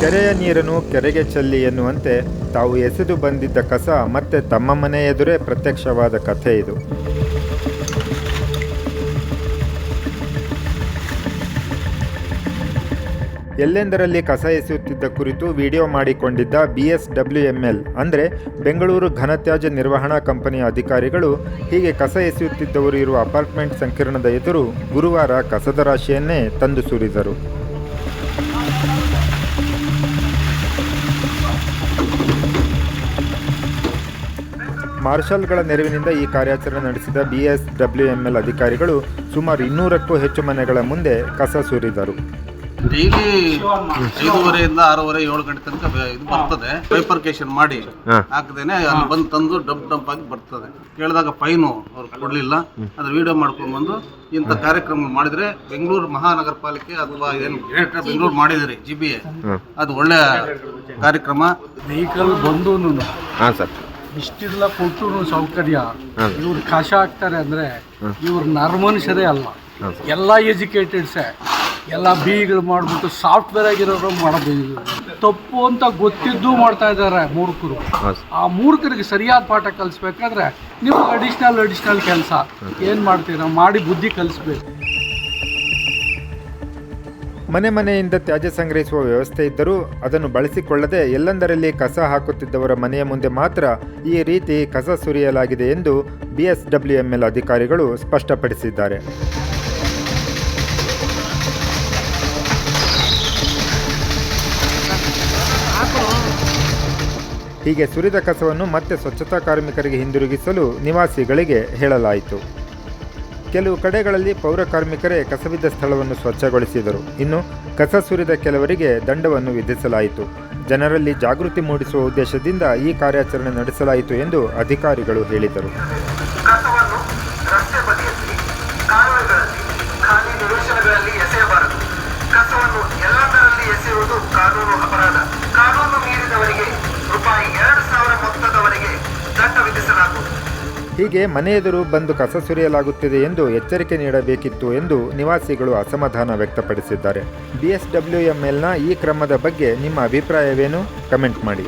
ಕೆರೆಯ ನೀರನ್ನು ಕೆರೆಗೆ ಚೆಲ್ಲಿ ಎನ್ನುವಂತೆ ತಾವು ಎಸೆದು ಬಂದಿದ್ದ ಕಸ ಮತ್ತೆ ತಮ್ಮ ಮನೆ ಎದುರೇ ಪ್ರತ್ಯಕ್ಷವಾದ ಕಥೆ ಇದು. ಎಲ್ಲೆಂದರಲ್ಲಿ ಕಸ ಎಸೆಯುತ್ತಿದ್ದ ಕುರಿತು ವಿಡಿಯೋ ಮಾಡಿಕೊಂಡಿದ್ದ ಬಿಎಸ್ಡಬ್ಲ್ಯೂಎಂಎಲ್ ಅಂದರೆ ಬೆಂಗಳೂರು ಘನತ್ಯಾಜ್ಯ ನಿರ್ವಹಣಾ ಕಂಪನಿಯ ಅಧಿಕಾರಿಗಳು, ಹೀಗೆ ಕಸ ಎಸೆಯುತ್ತಿದ್ದವರು ಇರುವ ಅಪಾರ್ಟ್ಮೆಂಟ್ ಸಂಕೀರ್ಣದ ಎದುರು ಗುರುವಾರ ಕಸದ ರಾಶಿಯನ್ನೇ ತಂದು ಸುರಿದರು. ಮಾರ್ಷಲ್ಗಳ ನೆರವಿನಿಂದ ಈ ಕಾರ್ಯಾಚರಣೆ ನಡೆಸಿದ ಬಿಎಸ್ಡಬ್ಲ್ಯೂಎಂಎಲ್ ಅಧಿಕಾರಿಗಳು ಸುಮಾರು ಇನ್ನೂರಕ್ಕೂ ಹೆಚ್ಚು ಮನೆಗಳ ಮುಂದೆ ಕಸ ಸುರಿದರು. ಡೈಲಿ ಐದೂವರೆಯಿಂದ ಆರೂವರೆ ಏಳು ಗಂಟೆ ತನಕ ಇದು ಬರ್ತದೆ. ಪೈಪರ್ಕೇಶನ್ ಮಾಡಿ ಹಾಕದೇನೆ ಅಲ್ಲಿ ಬಂದು ತಂದು ಡಬ್ ಡಬ್ ಆಗಿ ಬರ್ತದೆ. ಕೇಳಿದಾಗ ಫೈನು ಅವ್ರು ಕೊಡ್ಲಿಲ್ಲ. ಅದ್ರ ವಿಡಿಯೋ ಮಾಡ್ಕೊಂಡು ಬಂದು ಇಂಥ ಕಾರ್ಯಕ್ರಮ ಮಾಡಿದ್ರೆ ಬೆಂಗಳೂರು ಮಹಾನಗರ ಪಾಲಿಕೆ ಅಥವಾ ಏನು ಗ್ರೇಟರ್ ಬೆಂಗಳೂರು ಮಾಡಿದಿರಿ ಜಿ ಬಿ ಎ ಅದು ಒಳ್ಳೆ ಕಾರ್ಯಕ್ರಮ. ವೆಹಿಕಲ್ ಬಂದು ಹಾಂ ಸರ್. ಇಷ್ಟೆಲ್ಲ ಕೊಟ್ಟು ಸೌಕರ್ಯ. ಇವ್ರು ಕಷ ಹಾಕ್ತಾರೆ ಅಂದ್ರೆ ಇವ್ರು ನರ್ಮನುಷ್ಯರೇ ಅಲ್ಲ. ಎಲ್ಲ ಎಜುಕೇಟೆಡ್ಸೇ ಎಲ್ಲ ಬಿಗಳು ಮಾಡಿಬಿಟ್ಟು ಸಾಫ್ಟ್ವೇರ್ ಆಗಿರೋರು ಮಾಡಬಹುದು ತಪ್ಪು ಅಂತ ಗೊತ್ತಿದ್ದು ಮಾಡ್ತಾ ಇದ್ದಾರೆ ಮೂರ್ಖರು. ಆ ಮೂರ್ಖರಿಗೆ ಸರಿಯಾದ ಪಾಠ ಕಲಿಸ್ಬೇಕಾದ್ರೆ ನಿಮ್ಗೆ ಅಡಿಷ್ನಲ್ ಅಡಿಷ್ನಲ್ ಕೆಲಸ. ಏನು ಮಾಡ್ತೀರಾ? ಮಾಡಿ ಬುದ್ಧಿ ಕಲಿಸ್ಬೇಕು. ಮನೆ ಮನೆಯಿಂದ ತ್ಯಾಜ್ಯ ಸಂಗ್ರಹಿಸುವ ವ್ಯವಸ್ಥೆ ಇದ್ದರೂ ಅದನ್ನು ಬಳಸಿಕೊಳ್ಳದೆ ಎಲ್ಲೆಂದರಲ್ಲಿ ಕಸ ಹಾಕುತ್ತಿದ್ದವರ ಮನೆಯ ಮುಂದೆ ಮಾತ್ರ ಈ ರೀತಿ ಕಸ ಸುರಿಯಲಾಗಿದೆ ಎಂದು ಬಿಎಸ್ಡಬ್ಲ್ಯೂಎಂಎಲ್ ಅಧಿಕಾರಿಗಳು ಸ್ಪಷ್ಟಪಡಿಸಿದ್ದಾರೆ. ಹೀಗೆ ಸುರಿದ ಕಸವನ್ನು ಮತ್ತೆ ಸ್ವಚ್ಛತಾ ಕಾರ್ಮಿಕರಿಗೆ ಹಿಂದಿರುಗಿಸಲು ನಿವಾಸಿಗಳಿಗೆ ಹೇಳಲಾಯಿತು. ಕೆಲವು ಕಡೆಗಳಲ್ಲಿ ಪೌರ ಕಾರ್ಮಿಕರೇ ಕಸವಿದ್ದ ಸ್ಥಳವನ್ನು ಸ್ವಚ್ಛಗೊಳಿಸಿದರು. ಇನ್ನು ಕಸ ಸುರಿದ ಕೆಲವರಿಗೆ ದಂಡವನ್ನು ವಿಧಿಸಲಾಯಿತು. ಜನರಲ್ಲಿ ಜಾಗೃತಿ ಮೂಡಿಸುವ ಉದ್ದೇಶದಿಂದ ಈ ಕಾರ್ಯಾಚರಣೆ ನಡೆಸಲಾಯಿತು ಎಂದು ಅಧಿಕಾರಿಗಳು ಹೇಳಿದರು. ಹೀಗೆ ಮನೆ ಎದುರು ಬಂದು ಕಸ ಸುರಿಯಲಾಗುತ್ತಿದೆ ಎಂದು ಎಚ್ಚರಿಕೆ ನೀಡಬೇಕಿತ್ತು ಎಂದು ನಿವಾಸಿಗಳು ಅಸಮಾಧಾನ ವ್ಯಕ್ತಪಡಿಸಿದ್ದಾರೆ. ಬಿಎಸ್ಡಬ್ಲ್ಯೂಎಂಎಲ್ನ ಈ ಕ್ರಮದ ಬಗ್ಗೆ ನಿಮ್ಮ ಅಭಿಪ್ರಾಯವೇನು? ಕಮೆಂಟ್ ಮಾಡಿ.